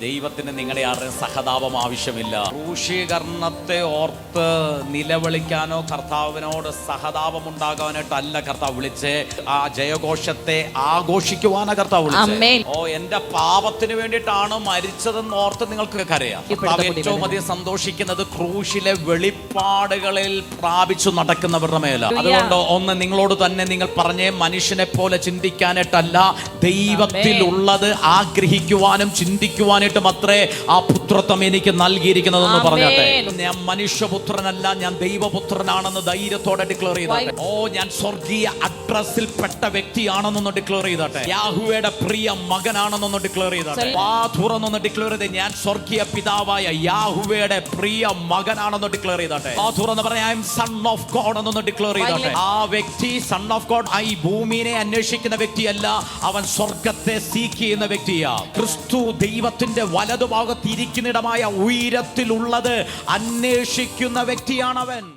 ദൈവത്തിന് നിങ്ങളെ ആരുടെ സഹതാപം ആവശ്യമില്ല. ക്രൂശീകരണത്തെ ഓർത്ത് നിലവിളിക്കാനോ കർത്താവിനോട് സഹതാപം ഉണ്ടാകാനായിട്ടല്ല കർത്താവ് വിളിച്ച്. ആ ജയഘോഷത്തെ ആഘോഷിക്കുവാനാ കർത്താവ് വിളിച്ചേ. വിളിച്ചത് ഓ എന്റെ പാപത്തിന് വേണ്ടിയിട്ടാണ് മരിച്ചതെന്ന് ഓർത്ത് നിങ്ങൾക്ക് കരയാം. കർത്താവ് ഏറ്റവും അധികം സന്തോഷിക്കുന്നത് ക്രൂശിലെ വെളിപ്പാടുകളിൽ പ്രാപിച്ചു നടക്കുന്നവരുടെ മേല. അതുകൊണ്ട് ഒന്ന് നിങ്ങളോട് തന്നെ നിങ്ങൾ പറഞ്ഞേ മനുഷ്യനെ പോലെ ചിന്തിക്കാനായിട്ടല്ല. ദൈവത്തിലുള്ളത് ആഗ്രഹിക്കുവാനും ചിന്തിക്കുവാനായിട്ടും അത്രേ ആ പുത്രത്വം എനിക്ക് നൽകിയിരിക്കുന്നതെന്ന്. പറഞ്ഞാട്ടെ. ഞാൻ മനുഷ്യപുത്രനല്ല ഞാൻ ദൈവപുത്രനാണെന്ന് ധൈര്യത്തോടെ ഡിക്ലെയർ ചെയ്താട്ടെ. ഓ ഞാൻ സ്വർഗീയ അഡ്രസ്സിൽ പെട്ട വ്യക്തിയാണെന്നൊന്ന് ഡിക്ലെയർ ചെയ്താട്ടെ. യാഹുവയുടെ പ്രിയ മകനാണെന്നൊന്ന് ഡിക്ലെയർ ചെയ്താട്ടെ. വാ തുറന്നൊന്ന് ഡിക്ലെയർ ചെയ്ത് ഞാൻ സ്വർഗീയ പിതാവായ യാഹുവയുടെ പ്രിയ മകനാണെന്ന് ഡിക്ലെയർ ചെയ്താട്ടെ. വാ തുറന്ന് പറയാം I am son of God എന്നൊന്ന് ഡിക്ലെയർ ചെയ്താട്ടെ. ആ വ്യക്തി സൺ ഓഫ് ഗോഡ് ഈ ഭൂമിയെ അന്വേഷിക്കുന്ന വ്യക്തിയല്ല അവൻ സ്വർഗത്തെ സീക്ക് ചെയ്യുന്ന വ്യക്തിയാ. ക്രിസ്തു ദൈവത്തിന്റെ വലതുഭാഗത്ത് ഇരിക്കുന്നിടമായ ഉയരത്തിലുള്ളത് അന്വേഷിക്കുന്ന വ്യക്തിയാണവൻ.